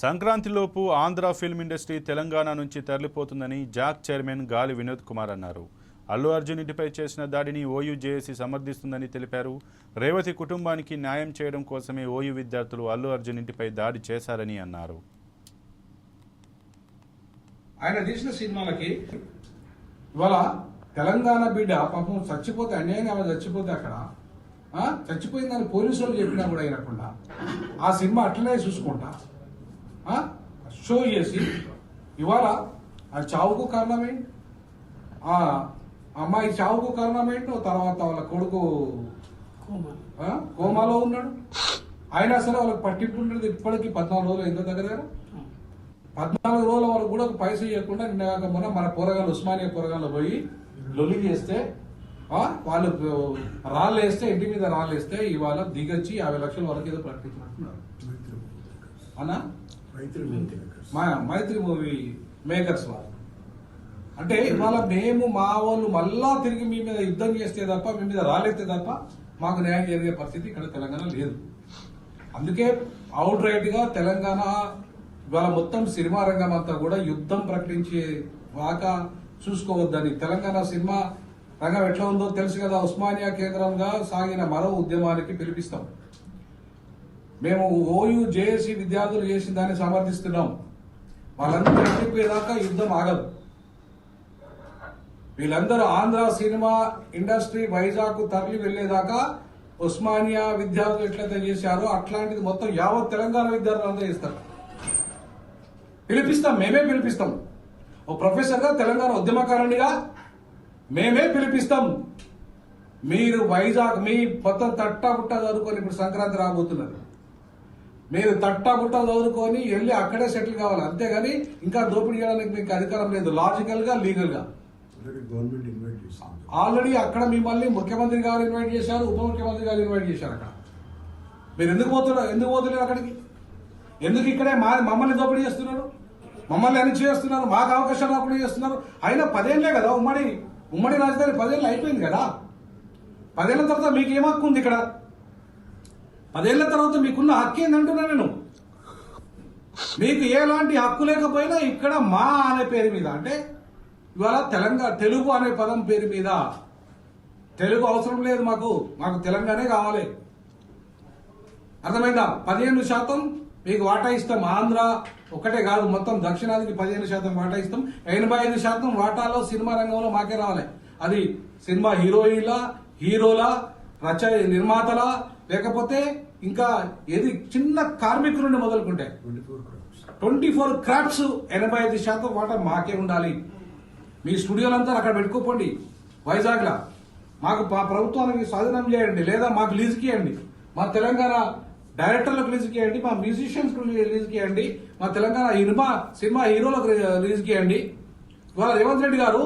సంక్రాంతిలోపు Andhra film industry Telangana నుంచి తరలిపోతుందని Jack chairman గాలి వినోద్ కుమార్ అన్నారు. అల్లు అర్జున్ ఇంటిపై చేసిన దాడిని ఓయూ జేఏసీ సమర్థిస్తుందని తెలిపారు. రేవతి కుటుంబానికి న్యాయం చేయడం కోసమే ఓయూ విద్యార్థులు అల్లు అర్జున్ ఇంటిపై దాడి చేశారని అన్నారు. ఆయన తీసిన సినిమాలకి ఇవాళ తెలంగాణ బిడ్డ పాపం చచ్చిపోతే అన్యాయంగా ఆమె చచ్చిపోతే అక్కడ చచ్చిపోయిందని పోలీసు వాళ్ళు చెప్పినా కూడా వినకుండా ఆ సినిమా అట్లనే చూసుకుంటా. షో చేసి ఇవాళ ఆ చావుకు కారణమేంటి ఆ అమ్మాయి చావుకు కారణమేంటో తర్వాత వాళ్ళ కొడుకు ఆ, కోమాలో ఉన్నాడు. అయినా సరే వాళ్ళకి పట్టింపు ఉండేది ఇప్పటికీ పద్నాలుగు రోజులు ఎంత దగ్గర పద్నాలుగు రోజుల వరకు కూడా ఒక పైసా ఇవ్వకుండా నిన్న కాక మొన్న మన పోరగాళ్ళు ఉస్మానియా పోరగాళ్ళు పోయి లొల్లి చేస్తే ఆ, వాళ్ళు రాళ్ళు వేస్తే ఇంటి మీద రాళ్ళు వేస్తే ఇవాళ దిగొచ్చి యాభై లక్షల వరకు ఏదో ప్రకటించినట్టున్నారు. అన్నా? మా మైత్రి మూవీ మేకర్స్ వాళ్ళు అంటే ఇవాళ మేము మా వాళ్ళు మళ్ళా తిరిగి మీ మీద యుద్ధం చేస్తే తప్ప మీ మీద రాలేస్తే తప్ప మాకు న్యాయం జరిగే పరిస్థితి ఇక్కడ తెలంగాణ లేదు. అందుకే అవుట్ రైట్గా తెలంగాణ ఇవాళ మొత్తం సినిమా రంగం అంతా కూడా యుద్ధం ప్రకటించే వాక చూసుకోవద్దని. తెలంగాణ సినిమా రంగం ఎట్లా ఉందో తెలుసు కదా ఉస్మానియా కేంద్రంగా సాగిన మరో ఉద్యమానికి పిలిపిస్తాం. మేము ఓయూ జేఏసీ విద్యార్థులు చేసిన దాన్ని సమర్థిస్తున్నాం. వాళ్ళందరూ చెప్పేదాకా యుద్ధం ఆగదు. వీళ్ళందరూ ఆంధ్ర సినిమా ఇండస్ట్రీ వైజాగ్ తరలి వెళ్ళేదాకా ఉస్మానియా విద్యార్థులు ఎట్లయితే చేశారో అట్లాంటిది మొత్తం యావత్ తెలంగాణ విద్యార్థులు అంతా చేస్తారు. పిలిపిస్తాం మేమే పిలిపిస్తాం. ఓ ప్రొఫెసర్గా తెలంగాణ ఉద్యమకారునిగా మేమే పిలిపిస్తాం. మీరు వైజాగ్ మీ మొత్తం తట్టా బుట్ట చదువుకొని ఇప్పుడు సంక్రాంతి రాబోతున్నారు. మీరు తట్టా బుట్ట చదువుకొని వెళ్ళి అక్కడే సెటిల్ కావాలి. అంతేగాని ఇంకా దోపిడీ చేయడానికి మీకు అధికారం లేదు. లాజికల్గా లీగల్గా ఆల్రెడీ గవర్నమెంట్ ఇన్వైట్ చేసింది. ఆల్రెడీ అక్కడ మిమ్మల్ని ముఖ్యమంత్రి గారు ఇన్వైట్ చేశారు ఉప ముఖ్యమంత్రి గారు ఇన్వైట్ చేశారు అక్కడ. మీరు ఎందుకు పోతున్నారు ఎందుకు పోతున్నారు అక్కడికి? ఎందుకు ఇక్కడే మా మమ్మల్ని దోపిడీ చేస్తున్నారు? మమ్మల్ని అన్ని చేస్తున్నారు మాకు అవకాశాలు రాకుండా చేస్తున్నారు. అయినా పదేళ్ళే కదా ఉమ్మడి ఉమ్మడి రాజధాని పదేళ్ళు అయిపోయింది కదా? పదేళ్ళ తర్వాత మీకు ఏం హక్కు ఉంది ఇక్కడ? పదేళ్ళ తర్వాత మీకున్న హక్కు ఏందంటున్నా నేను. మీకు ఎలాంటి హక్కు లేకపోయినా ఇక్కడ మా అనే పేరు మీద అంటే ఇవాళ తెలంగాణ తెలుగు అనే పదం పేరు మీద తెలుగు అవసరం లేదు మాకు మాకు తెలంగాణే కావాలి. అర్థమైందా? పదిహేను శాతం మీకు వాటా ఇస్తాం. ఆంధ్ర ఒకటే కాదు మొత్తం దక్షిణాదికి పదిహేను శాతం వాటా ఇస్తాం. ఎనభై ఐదు శాతం వాటాలో సినిమా రంగంలో మాకే రావాలి. అది సినిమా హీరోయిన్ల హీరోల రచ నిర్మాతల లేకపోతే ఇంకా ఏది చిన్న కార్మికుల నుండి మొదలుకుంటే? ట్వంటీ ఫోర్ క్రాప్స్ క్రాఫ్ట్స్ ఎనభై ఐదు శాతం వాటా మాకే ఉండాలి. మీ స్టూడియోలంతా అక్కడ పెట్టుకోపోండి. వైజాగ్లో మాకు మా ప్రభుత్వానికి స్వాధీనం చేయండి లేదా మాకు లీజుకి ఇవ్వండి మా తెలంగాణ డైరెక్టర్లకు లీజుకి ఇవ్వండి మా మ్యూజిషియన్స్ లీజుకి ఇవ్వండి మా తెలంగాణ సినిమా సినిమా హీరోలకు లీజుకి ఇవ్వండి ఇవాళ రేవంత్ రెడ్డి గారు